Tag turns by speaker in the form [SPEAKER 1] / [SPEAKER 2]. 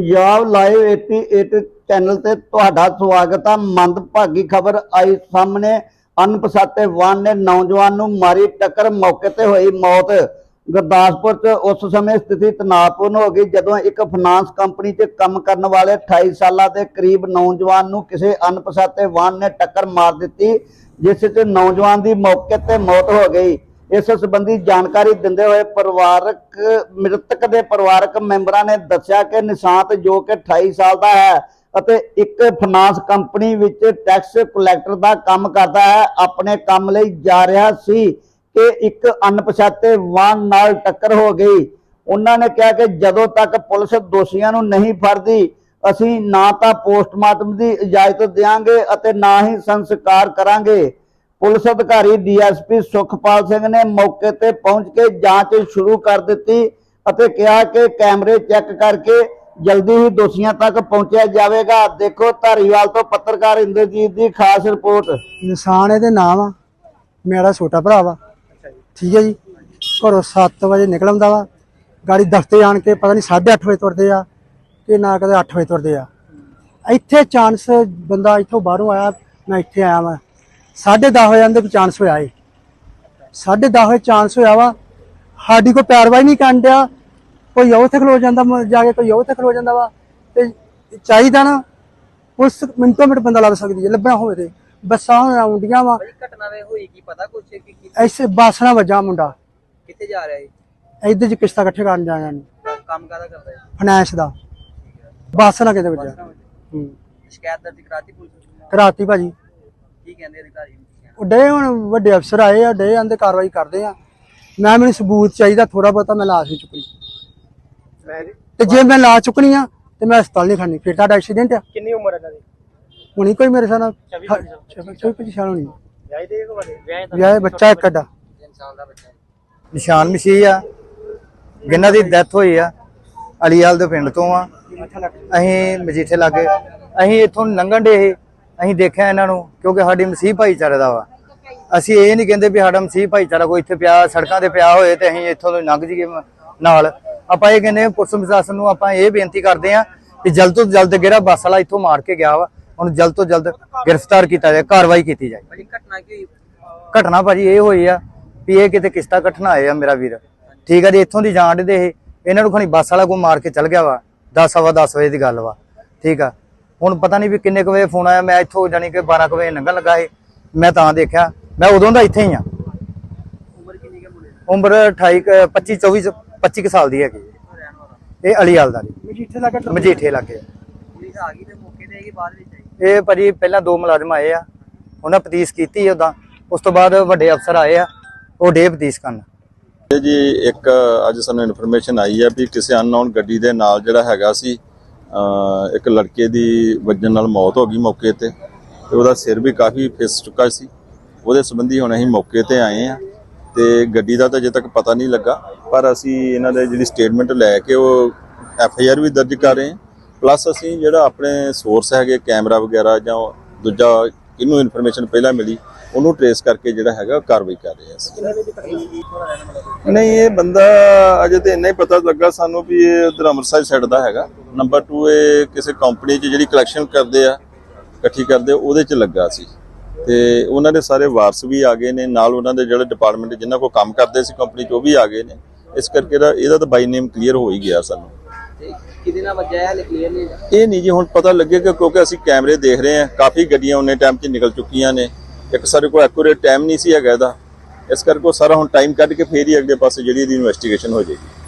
[SPEAKER 1] Punjab live 88 channel ਤੇ ਤੁਹਾਡਾ ਸਵਾਗਤ ਆ। ਮੰਦਭਾਗੀ ਖਬਰ ਆਈ ਸਾਹਮਣੇ। ਅਣਪਛਾਤੇ ਵਾਹਨ ਨੇ ਨੌਜਵਾਨ ਨੂੰ ਮਾਰੀ ਟੱਕਰ। ਮੌਕੇ ਤੇ ਹੋਈ ਮੌਤ। ਗੁਰਦਾਸਪੁਰ 'ਚ ਉਸ ਸਮੇਂ ਸਥਿਤੀ ਤਣਾਅਪੂਰਨ ਹੋ ਗਈ, ਜਦੋਂ ਇੱਕ ਫਾਈਨਾਂਸ ਕੰਪਨੀ 'ਚ ਕੰਮ ਕਰਨ ਵਾਲੇ 28 ਸਾਲਾਂ ਦੇ ਕਰੀਬ ਨੌਜਵਾਨ ਨੂੰ ਕਿਸੇ ਅਨਪਛਾਤੇ ਵਾਹਨ ਨੇ ਟੱਕਰ ਮਾਰ ਦਿੱਤੀ, ਜਿਸ 'ਚ ਨੌਜਵਾਨ ਦੀ ਮੌਕੇ ਤੇ ਮੌਤ ਹੋ ਗਈ। ਇਸ ਸੰਬੰਧੀ ਜਾਣਕਾਰੀ ਦਿੰਦੇ ਹੋਏ ਪਰਿਵਾਰਕ, ਮ੍ਰਿਤਕ ਦੇ ਪਰਿਵਾਰਕ ਮੈਂਬਰਾਂ ਨੇ ਦੱਸਿਆ ਕਿ ਨਿਸ਼ਾਂਤ ਜੋ ਕਿ 28 ਸਾਲ ਦਾ ਹੈ ਅਤੇ ਇੱਕ ਫਾਈਨਾਂਸ ਕੰਪਨੀ ਵਿੱਚ ਟੈਕਸ ਕਲੈਕਟਰ ਦਾ ਕੰਮ ਕਰਦਾ ਹੈ, ਆਪਣੇ ਕੰਮ ਲਈ ਜਾ ਰਿਹਾ ਸੀ ਕਿ ਇੱਕ ਅਣਪਛਾਤੇ ਵਾਹਨ ਨਾਲ ਟੱਕਰ ਹੋ ਗਈ। ਉਹਨਾਂ ਨੇ ਕਿਹਾ ਕਿ ਜਦੋਂ ਤੱਕ ਪੁਲਿਸ ਦੋਸ਼ੀਆਂ ਨੂੰ ਨਹੀਂ ਫੜਦੀ, ਅਸੀਂ ਨਾ ਤਾਂ ਪੋਸਟਮਾਰਟਮ ਦੀ ਇਜਾਜ਼ਤ ਦੇਵਾਂਗੇ ਅਤੇ ਨਾ ਹੀ ਸੰਸਕਾਰ ਕਰਾਂਗੇ। ਪੁਲਿਸ ਅਧਿਕਾਰੀ ਡੀਐਸਪੀ ਸੁਖਪਾਲ ਸਿੰਘ ਨੇ ਮੌਕੇ ਤੇ ਪਹੁੰਚ ਕੇ ਜਾਂਚ ਸ਼ੁਰੂ ਕਰ ਦਿੱਤੀ ਅਤੇ ਕਿਹਾ ਕਿ ਕੈਮਰੇ ਚੈੱਕ ਕਰਕੇ ਜਲਦੀ ਹੀ ਦੋਸ਼ੀਆਂ ਤੱਕ ਪਹੁੰਚਿਆ ਜਾਵੇਗਾ। ਦੇਖੋ ਧਾਰੀਵਾਲ ਤੋਂ ਪੱਤਰਕਾਰ ਇੰਦਰਜੀਤ ਦੀ ਖਾਸ ਰਿਪੋਰਟ।
[SPEAKER 2] ਨਿਸ਼ਾਨ ਇਹਦੇ ਨਾਮ ਆ ਮੇਰਾ ਛੋਟਾ ਭਰਾ ਵਾ। ਠੀਕ ਹੈ ਜੀ। ਘਰੋਂ 7 ਵਜੇ ਨਿਕਲਦਾ ਵਾ। ਗਾੜੀ ਦਫ਼ਤਰ ਆਣ ਕੇ ਪਤਾ ਨਹੀਂ 8:30 ਵਜੇ ਤੁਰਦੇ ਆ ਕਿ ਨਾ ਕਦੇ 8 ਵਜੇ ਤੁਰਦੇ ਆ। ਇੱਥੇ ਚਾਂਸ ਬੰਦਾ ਇੱਥੋਂ ਬਾਹਰੋਂ ਆਇਆ, ਮੈਂ ਇੱਥੇ ਆਇਆ ਵਾਂ। 10:30 ਹੋ ਜਾਂਦੇ ਵੀ ਚਾਂਸ ਹੋਇਆ ਏ। 10:30 ਵਜੇ ਚਾਂਸ ਹੋਇਆ ਵਾ। ਸਾਡੀ ਕੋਈ ਪੈਰਵਾਈ ਨਹੀਂ ਕਰਨ ਡਿਆ। ਕੋਈ ਉੱਥੇ ਖਲੋ ਜਾਂਦਾ ਜਾ ਕੇ ਕੋਈ ਉੱਥੇ ਖਲੋ ਜਾਂਦਾ ਵਾ। ਤੇ ਚਾਹੀਦਾ ਨਾ ਉਸ ਮਿੰਟੋ ਮਿੰਟ ਬੰਦਾ ਲੱਭ ਸਕਦੀ ਹੈ ਲੱਭਣਾ ਹੋਵੇ ਤੇ। ਬੱਸਾਂ ਆਉਂਦੀਆਂ ਵਾ।
[SPEAKER 3] ਘਟਨਾ ਵੇ ਹੋਈ ਕੀ ਪਤਾ ਕੁਛ ਕਿ ਕੀ-
[SPEAKER 2] ਐਸੇ ਬੱਸ ਨਾਲ ਵੱਜਾ ਮੁੰਡਾ।
[SPEAKER 3] ਕਿੱਥੇ ਜਾ ਰਿਹਾ
[SPEAKER 2] ਇੱਧਰ ਚ ਕਿਸ਼ਤਾਂ ਇਕੱਠੇ ਕਰਨ ਜਾਣਾ ਨੇ
[SPEAKER 3] ਕੰਮ ਕਰਦਾ
[SPEAKER 2] ਫਾਈਨੈਂਸ ਦਾ। ਬੱਸ ਨਾਲ ਕਿਤੇ ਵੱਜਾ ਹੂੰ।
[SPEAKER 3] ਸ਼ਿਕਾਇਤ ਦਰਜ ਕਰਾਤੀ ਪੁਲਿਸ?
[SPEAKER 2] ਕਰਾਤੀ ਭਾਜੀ।
[SPEAKER 3] ਕਹਿੰਦੇ ਅਧਿਕਾਰੀ
[SPEAKER 2] ਉਹ ਡੇ ਹੁਣ ਵੱਡੇ ਅਫਸਰ ਆਏ ਆ ਡੇ ਆਂਦੇ ਕਾਰਵਾਈ ਕਰਦੇ ਆ। ਮੈਂ ਮੈਨੂੰ ਸਬੂਤ ਚਾਹੀਦਾ ਥੋੜਾ ਬਹੁਤਾ ਮੈਂ ਲਾਸ਼ ਨਹੀਂ ਚੁੱਕਣੀ। ਤੇ ਜੇ ਮੈਂ ਲਾ ਚੁੱਕਣੀ ਆ ਤੇ ਮੈਂ ਹਸਪਤਾਲ ਨਹੀਂ ਖੜਨੀ ਫਿਰ ਤੁਹਾਡਾ ਐਕਸੀਡੈਂਟ ਆ।
[SPEAKER 3] ਕਿੰਨੀ ਉਮਰ ਹੈ ਇਹਨਾਂ ਦੀ?
[SPEAKER 2] ਹੁਣੀ ਕੋਈ ਮੇਰੇ ਸਾਹ ਨਾਲ 24 25 ਸਾਲ ਹੋਣੀ
[SPEAKER 3] ਵਿਆਹ ਦੇ ਵਿਆਹ
[SPEAKER 2] ਬੱਚਾ ਇੱਕ ਅੱਡਾ
[SPEAKER 3] ਸਾਲ ਦਾ ਬੱਚਾ
[SPEAKER 4] ਨਿਸ਼ਾਨ ਮਸੀਹ ਆ। ਜਿਨ੍ਹਾਂ ਦੀ ਡੈਥ ਹੋਈ ਆ ਅਲੀਵਾਲ ਦੇ ਪਿੰਡ ਤੋਂ ਆ। ਅਸੀਂ ਮਜੀਠੇ ਲਾਗੇ। ਅਸੀਂ ਇੱਥੋਂ ਲੰਘਣ ਦੇ ਅਸੀਂ ਦੇਖਿਆ ਇਹਨਾਂ ਨੂੰ ਕਿਉਂਕਿ ਸਾਡੀ ਮਸੀਹ ਭਾਈਚਾਰੇ ਦਾ ਵਾ। ਅਸੀਂ ਇਹ ਨਹੀਂ ਕਹਿੰਦੇ ਵੀ ਸਾਡਾ ਮਸੀਹ ਭਾਈਚਾਰਾ ਕੋਈ ਇੱਥੇ ਪਿਆ ਸੜਕਾਂ ਤੇ ਪਿਆ ਹੋਏ ਤੇ ਅਸੀਂ ਇੱਥੋਂ ਤੋਂ ਲੰਘ ਜੀਏ ਨਾਲ। ਆਪਾਂ ਇਹ ਕਹਿੰਦੇ ਪੁਲਿਸ ਪ੍ਰਸ਼ਾਸਨ ਨੂੰ ਆਪਾਂ ਇਹ ਬੇਨਤੀ ਕਰਦੇ ਆ ਕਿ ਜਲਦ ਤੋਂ ਜਲਦ ਜਿਹੜਾ ਬੱਸ ਵਾਲਾ ਇੱਥੋਂ ਮਾਰ ਕੇ ਗਿਆ ਵਾ ਉਹਨੂੰ ਜਲਦ ਤੋਂ ਜਲਦ ਗ੍ਰਿਫਤਾਰ ਕੀਤਾ ਜਾਏ ਕਾਰਵਾਈ ਕੀਤੀ ਜਾਏ।
[SPEAKER 3] ਭਾਜੀ ਘਟਨਾ ਕੀ ਹੋਈ?
[SPEAKER 4] ਘਟਨਾ ਭਾਜੀ ਇਹ ਹੋਈ ਆ ਵੀ ਇਹ ਕਿਤੇ ਕਿਸ਼ਤਾ ਕੱਟਣਾ ਆਏ ਆ ਮੇਰਾ ਵੀਰ। ਠੀਕ ਆ ਜੀ ਇੱਥੋਂ ਦੀ ਜਾਣ ਦੇ ਇਹ। ਇਹਨਾਂ ਨੂੰ ਖਣੀ ਬੱਸ ਵਾਲਾ ਕੋ ਮਾਰ ਕੇ ਚੱਲ ਗਿਆ ਵਾ 10 ਸਵਾ 10 ਵਜੇ ਦੀ ਗੱਲ ਵਾ। ਠੀਕ ਆ ਹੁਣ ਪਤਾ ਨਹੀਂ ਵੀ ਕਿੰਨੇ ਕੁ ਵਜੇ ਫੋਨ ਆਇਆ ਮੈਂ ਇੱਥੋਂ ਜਾਨੀ ਕਿ 12 ਕੁ ਵਜੇ ਲੰਘਣ ਲੱਗਾ ਸੀ। ਮੈਂ ਤਾਂ ਦੇਖਿਆ ਮੈਂ ਉਦੋਂ ਦਾ ਇੱਥੇ ਹੀ ਆ
[SPEAKER 3] ਉਮਰ ਕਿੰਨੀ ਹੈ। ਮੁੰਡੇ ਦੀ
[SPEAKER 4] ਉਮਰ 28 ਕੁ- 25 24 ਚ- 25 ਕੁ ਸਾਲ ਦੀ ਹੈਗੀ। ਇਹ ਅਲੀਵਾਲ ਦਾ
[SPEAKER 2] ਮਜੀਠੇ ਲੱਗਾ
[SPEAKER 4] ਮਜੀਠੇ ਲੱਗੇ
[SPEAKER 3] ਪੁਲਿਸ ਆ ਗਈ ਤੇ ਮੌਕੇ ਤੇ ਆਈ ਬਾਅਦ ਵਿੱਚ ਆਈ।
[SPEAKER 4] ਇਹ ਭਾਜੀ ਪਹਿਲਾਂ ਦੋ ਮੁਲਾਜ਼ਮ ਆਏ ਆ। ਉਹਨਾਂ ਪਤੀਸ ਕੀਤੀ ਉਦਾਂ। ਉਸ ਤੋਂ ਬਾਅਦ ਵੱਡੇ ਅਫਸਰ ਆਏ ਆ। ਉਹ ਡੇ ਪਤੀਸ ਕਰਨ।
[SPEAKER 5] ਜੀ ਇੱਕ ਅੱਜ ਸਾਨੂੰ ਇਨਫੋਰਮੇਸ਼ਨ ਆਈ ਹੈ ਵੀ ਕਿਸੇ ਅਨਨੋਨ ਗੱਡੀ ਦੇ ਨਾਲ ਜਿਹੜਾ ਹੈਗਾ ਸੀ ਇੱਕ ਲੜਕੇ ਦੀ ਵੱਜਣ ਨਾਲ ਮੌਤ ਹੋ ਗਈ ਮੌਕੇ ਤੇ ਤੇ ਉਹਦਾ ਸਿਰ ਵੀ ਕਾਫੀ ਫਿਸ ਚੁੱਕਾ ਸੀ। ਉਹਦੇ ਸੰਬੰਧੀ ਹੁਣ ਅਸੀਂ ਮੌਕੇ ਤੇ ਆਏ ਆ ਤੇ ਗੱਡੀ ਦਾ ਤਾਂ ਅਜੇ ਤੱਕ ਪਤਾ ਨਹੀਂ ਲੱਗਾ, ਪਰ ਅਸੀਂ ਇਹਨਾਂ ਦੇ ਜਿਹੜੀ ਸਟੇਟਮੈਂਟ ਲੈ ਕੇ ਉਹ ਐਫ ਆਈ ਆਰ ਵੀ ਦਰਜ ਕਰ ਰਹੇ ਹਾਂ। ਪਲੱਸ ਅਸੀਂ ਜਿਹੜਾ ਆਪਣੇ ਸੋਰਸ ਹੈਗੇ ਕੈਮਰਾ ਵਗੈਰਾ ਜਾਂ ਦੂਜਾ ਇਹਨੂੰ ਇਨਫੋਰਮੇਸ਼ਨ ਪਹਿਲਾਂ ਮਿਲੀ, ਉਹਨੂੰ ਟਰੇਸ ਕਰਕੇ ਜਿਹੜਾ ਹੈਗਾ ਉਹ ਕਾਰਵਾਈ ਕਰ ਰਹੇ ਹਾਂ ਅਸੀਂ ਨਹੀਂ, ਇਹ ਬੰਦਾ ਅਜੇ ਤੇ ਇੰਨਾ ਹੀ ਪਤਾ ਲੱਗਾ ਸਾਨੂੰ ਵੀ ਇਹ ਉਧਰ ਅੰਮ੍ਰਿਤਸਰ ਸਾਈਡ ਦਾ ਹੈਗਾ। ਨੰਬਰ 2 ਇਹ ਕਿਸੇ ਕੰਪਨੀ 'ਚ ਜਿਹੜੀ ਕਲੈਕਸ਼ਨ ਕਰਦੇ ਆ, ਇਕੱਠੀ ਕਰਦੇ, ਉਹਦੇ 'ਚ ਲੱਗਾ ਸੀ। ਤੇ ਉਹਨਾਂ ਦੇ ਸਾਰੇ ਵਾਰਸ ਵੀ ਆ ਗਏ ਨੇ, ਨਾਲ ਉਹਨਾਂ ਦੇ ਜਿਹੜੇ ਡਿਪਾਰਟਮੈਂਟ ਜਿਨ੍ਹਾਂ ਕੋਲ ਕੰਮ ਕਰਦੇ ਸੀ ਕੰਪਨੀ 'ਚ, ਉਹ ਵੀ ਆ ਗਏ ਨੇ। ਇਸ ਕਰਕੇ ਇਹਦਾ ਇਹਦਾ ਤਾਂ ਬਾਈ ਨੇਮ ਕਲੀਅਰ ਹੋ ਹੀ ਗਿਆ ਸਾਨੂੰ।
[SPEAKER 3] ਤੇ ਕਿਹਦੇ ਨਾਲ ਵੱਜਿਆ ਹੈ ਕਲੀਅਰ ਨਹੀਂ
[SPEAKER 5] ਇਹ ਨਹੀਂ ਜੀ, ਹੁਣ ਪਤਾ ਲੱਗੇਗਾ ਕਿਉਂਕਿ ਅਸੀਂ ਕੈਮਰੇ ਦੇਖ ਰਹੇ ਹਾਂ, ਕਾਫੀ ਗੱਡੀਆਂ ਉਹਨੇ ਟਾਈਮ 'ਚ ਨਿਕਲ ਚੁੱਕੀਆਂ ਨੇ। ਇੱਕ ਸਾਡੇ ਕੋਲ ਐਕੂਰੇਟ ਟਾਈਮ ਨਹੀਂ ਸੀ ਹੈਗਾ ਇਹਦਾ। ਇਸ ਕਰਕੇ ਉਹ ਸਾਰਾ ਹੁਣ ਟਾਈਮ ਕੱਢ ਕੇ ਫੇਰ ਹੀ ਅਗਲੇ ਪਾਸੇ ਜਿਹੜੀ ਇਹਦੀ ਇਨਵੈਸਟੀਗੇਸ਼ਨ ਹੋ ਜਾਏਗੀ।